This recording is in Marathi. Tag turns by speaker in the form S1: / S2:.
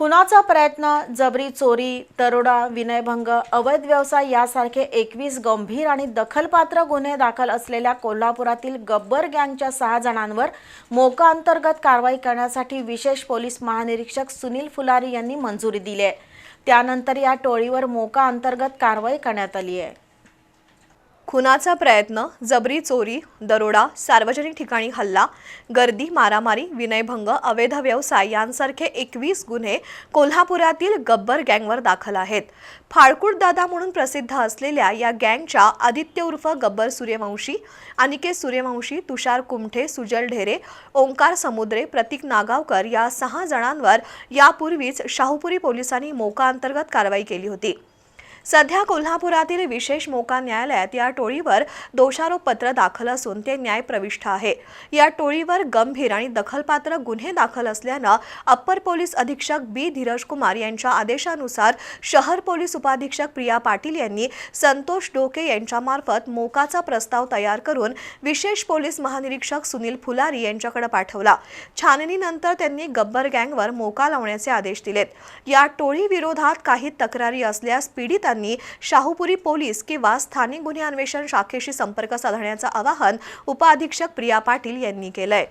S1: खुनाचा प्रयत्न जबरी चोरी दरोडा विनयभंग अवैध व्यवसाय यासारखे एकवीस गंभीर आणि दखलपात्र गुन्हे दाखल असलेल्या कोल्हापुरातील गब्बर गँगच्या सहा जणांवर मोका अंतर्गत कारवाई करण्यासाठी विशेष पोलीस महानिरीक्षक सुनील फुलारी यांनी मंजुरी दिली आहे. त्यानंतर या टोळीवर मोका अंतर्गत कारवाई करण्यात आली आहे.
S2: खुनाचा प्रयत्न जबरी चोरी दरोडा सार्वजनिक ठिकाणी हल्ला गर्दी मारामारी विनयभंग अवैध व्यवसाय यांसारखे एकवीस गुन्हे कोल्हापुरातील गब्बर गँगवर दाखल आहेत. फाळकुट दादा म्हणून प्रसिद्ध असलेल्या या गँगच्या आदित्य उर्फ गब्बर सूर्यवंशी अनिकेत सूर्यवंशी तुषार कुमठे सुजल ढेरे ओंकार समुद्रे प्रतीक नागावकर या सहा जणांवर यापूर्वीच शाहूपुरी पोलिसांनी मोका अंतर्गत कारवाई केली होती. सध्या कोल्हापुरातील विशेष मोका न्यायालयात या टोळीवर दोषारोप पत्र दाखल असून ते न्यायप्रविष्ठ आहे. या टोळीवर गंभीर आणि दखलपात्र गुन्हे दाखल असल्यानं अप्पर पोलीस अधीक्षक बी. धीरज कुमार यांच्या आदेशानुसार शहर पोलीस उपाधीक्षक प्रिया पाटील यांनी संतोष डोके यांच्यामार्फत मोकाचा प्रस्ताव तयार करून विशेष पोलीस महानिरीक्षक सुनील फुलारी यांच्याकडे पाठवला. छाननीनंतर त्यांनी गब्बर गँगवर मोका लावण्याचे आदेश दिलेत. या टोळी विरोधात काही तक्रारी असल्यास पीडित पीडितांनी शाहूपुरी पोलीस किंवा स्थानिक गुन्हे अन्वेषण शाखेशी संपर्क साधण्याचं आवाहन उपअधीक्षक प्रिया पाटील यांनी केलंय.